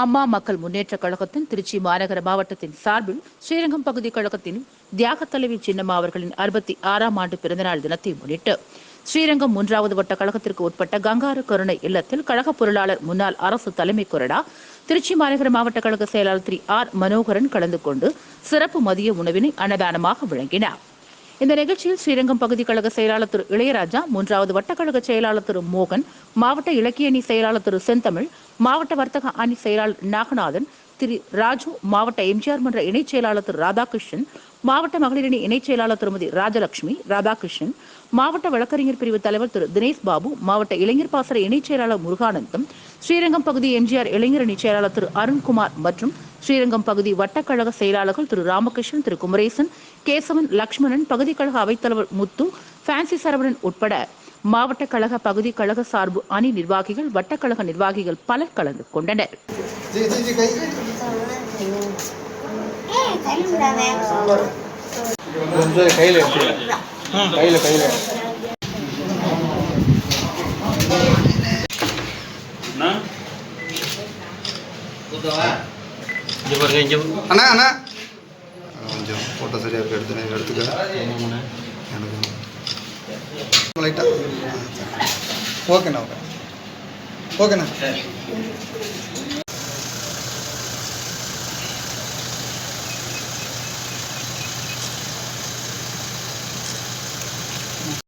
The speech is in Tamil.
அம்மா மக்கள் முன்னேற்றக் கழகத்தின் திருச்சி மாநகர மாவட்டத்தின் சார்பில் ஸ்ரீரங்கம் பகுதி கழகத்தின் தியாக தலைவி சின்னம்மா அவர்களின் அறுபத்தி ஆறாம் ஆண்டு பிறந்தநாள் தினத்தை முன்னிட்டு ஸ்ரீரங்கம் மூன்றாவது வட்ட கழகத்திற்கு உட்பட்ட கங்காரு கருணை இல்லத்தில் கழக பொருளாளர் முன்னாள் அரசு தலைமை கொறடா திருச்சி மாநகர மாவட்ட கழக செயலாளர் திரு ஆர் மனோகரன் கலந்து கொண்டு சிறப்பு மதிய உணவினை அன்னதானமாக வழங்கினார். இந்த நிகழ்ச்சியில் ஸ்ரீரங்கம் பகுதி கழக செயலாளர் திரு இளையராஜா மூன்றாவது வட்டக்கழக செயலாளர் திரு மோகன் மாவட்ட இலக்கிய அணி செயலாளர் திரு செந்தமிழ் மாவட்ட வர்த்தக அணி செயலாளர் நாகநாதன் திரு ராஜு மாவட்ட எம்ஜிஆர் மன்ற இணைச் செயலாளர் திரு ராதாகிருஷ்ணன் மாவட்ட மகளிரணி இணைச் செயலாளர் திருமதி ராஜலட்சுமி ராதாகிருஷ்ணன் மாவட்ட வழக்கறிஞர் பிரிவு தலைவர் திரு தினேஷ் பாபு மாவட்ட இளைஞர் பாசறை இணைச் செயலாளர் முருகானந்தம் ஸ்ரீரங்கம் பகுதி எம்ஜிஆர் இளைஞர் அணி செயலாளர் திரு அருண்குமார் மற்றும் ஸ்ரீரங்கம் பகுதி வட்டக்கழக செயலாளர்கள் திரு ராமகிருஷ்ணன் திரு குமரேசன் கேசவன் லக்ஷ்மணன் பகுதி கழக அவைத்தலைவர் முத்து ஃபேன்சி சரவணன் உட்பட மாவட்ட கழக பகுதி கழக சார்பு அணி நிர்வாகிகள் வட்டக்கழக நிர்வாகிகள் பலர் கலந்து கொண்டனர். கையில் இங்கே பாருங்க இங்கே அண்ணா அண்ணா. கொஞ்சம் ஃபோட்டோ சரியாக இருக்கு எடுத்து எடுத்துக்க. எனக்கு லைட்டாக ஓகேண்ணா ஓகே ஓகேண்ணா